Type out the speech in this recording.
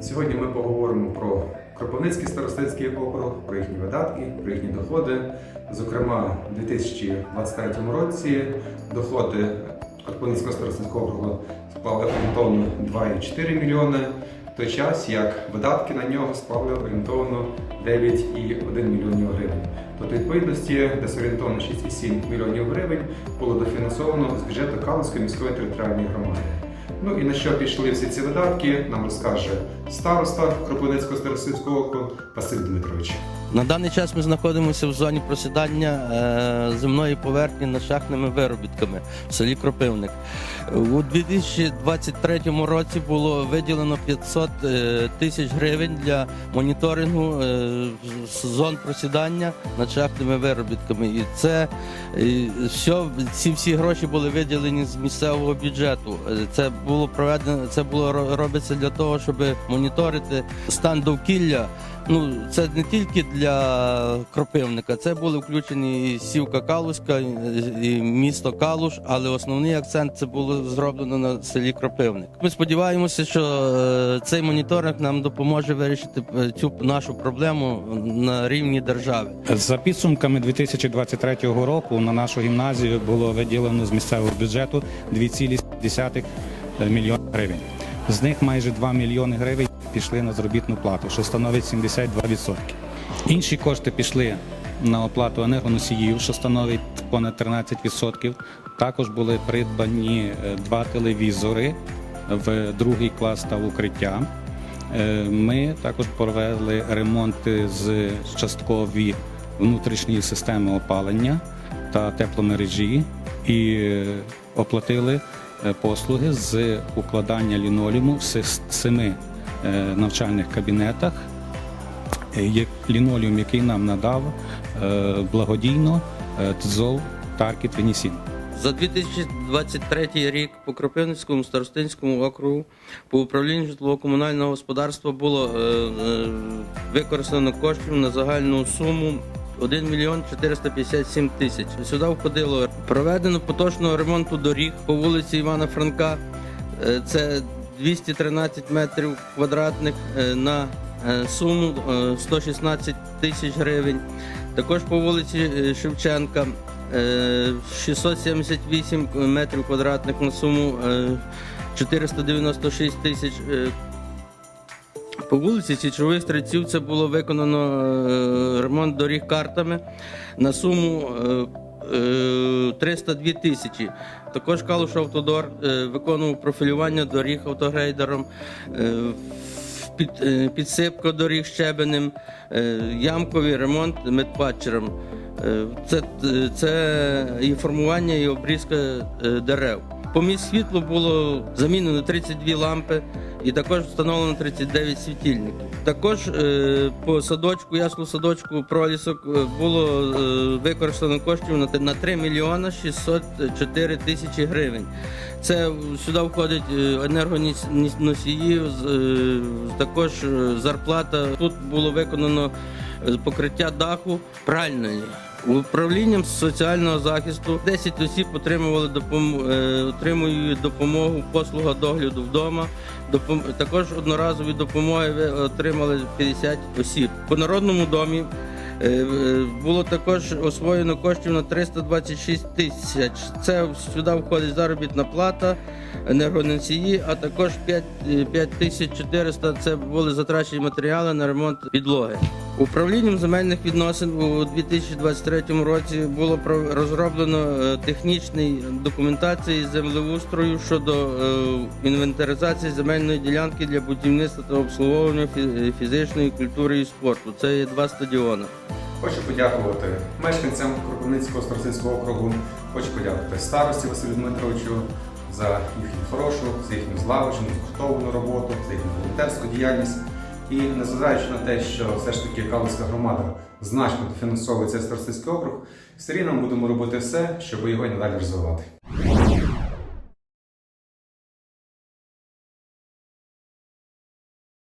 Сьогодні ми поговоримо про Кропивницький старостинський округ, про їхні видатки, про їхні доходи. Зокрема, у 2023 році доходи Кропивницького старостинського округу склали орієнтовно 2,4 мільйони, в той час як видатки на нього склали орієнтовно 9,1 мільйонів гривень. Тобто, відповідності, десь орієнтовно 6,7 мільйонів гривень було дофінансовано з бюджету Калинської міської територіальної громади. Ну і на що пішли всі ці видатки, нам розкаже староста Кропивницького старостинського округу Василь Дмитрович. На даний час ми знаходимося в зоні просідання е, земної поверхні над шахтними виробітками в селі Кропивник. У 2023 році було виділено 500 е, тисяч гривень для моніторингу е, зон просідання над шахтними виробітками. І це все, ці всі гроші були виділені з місцевого бюджету. Це було проведено, це було робиться для того, щоб моніторити стан довкілля. Ну, це не тільки для кропивника, це були включені і сівка Калуська, і- місто Калуш, але основний акцент це було зроблено на селі Кропивник. Ми сподіваємося, що е, цей моніторинг нам допоможе вирішити е, цю нашу проблему на рівні держави. За підсумками 2023 року на нашу гімназію було виділено з місцевого бюджету 2,7 мільйона гривень. З них майже 2 мільйони гривень пішли на заробітну плату, що становить 72%. Інші кошти пішли на оплату енергоносіїв, що становить понад 13%. Також були придбані е, два телевізори в другий клас та в укриття. Е, Ми також провели ремонти з часткові внутрішньої системи опалення та тепломережі і е, оплатили е, послуги з укладання лінолеуму в семи е, навчальних кабінетах. Е, є Лінолеум, який нам надав е, благодійно е, ТЗОВ Таркіт Венісін. За 2023 рік по Кропивницькому старостинському округу по управлінню житлово-комунального господарства було е, е, використано коштів на загальну суму 1 мільйон 457 тисяч. Сюди входило проведено поточного ремонту доріг по вулиці Івана Франка. Е, Це 213 метрів квадратних е, на е, суму е, 116 тисяч гривень. Також по вулиці е, Шевченка е, 678 метрів квадратних на суму е, 496 тисяч. е, По вулиці Січових стрільців це було виконано е, ремонт доріг картами на суму е, е, 302 тисячі. Також Калуш Автодор е, виконував профілювання доріг автогрейдером. е, під, е, підсипка доріг щебенем, е, ямковий ремонт медпатчером. Е, Це, це і формування, і обрізка е, дерев. По міст світлу було замінено 32 лампи і також встановлено 39 світильників. Також е, по садочку, яслу садочку пролісок е, було е, використано коштів на, на 3 мільйона 604 тисячі гривень. Це сюди входить енергоносії, також зарплата. Тут було виконано покриття даху пральної. Управлінням соціального захисту 10 осіб отримували е, отримують допомогу послуга догляду вдома. Допом... Також одноразові допомоги отримали 50 осіб. По народному домі е, е, було також освоєно коштів на 326 тисяч. Це сюди входить заробітна плата, енергоносії, а також 5, е, 5400 це були затрачені матеріали на ремонт підлоги. Управлінням земельних відносин у 2023 році було розроблено е, технічний документації землеустрою щодо е, інвентаризації земельної ділянки для будівництва та обслуговування фізичної культури і спорту. Це є два стадіони. Хочу подякувати мешканцям Кропивницького старостинського округу. Хочу подякувати старості Василю Дмитровичу за їхню хорошу, за їхню злагоджену, згуртовану роботу, за їхню волонтерську діяльність. І незважаючи на те, що все ж таки Калуська громада значно дофінансовує цей старостинський округ, все рівно будемо робити все, щоб його і надалі розвивати.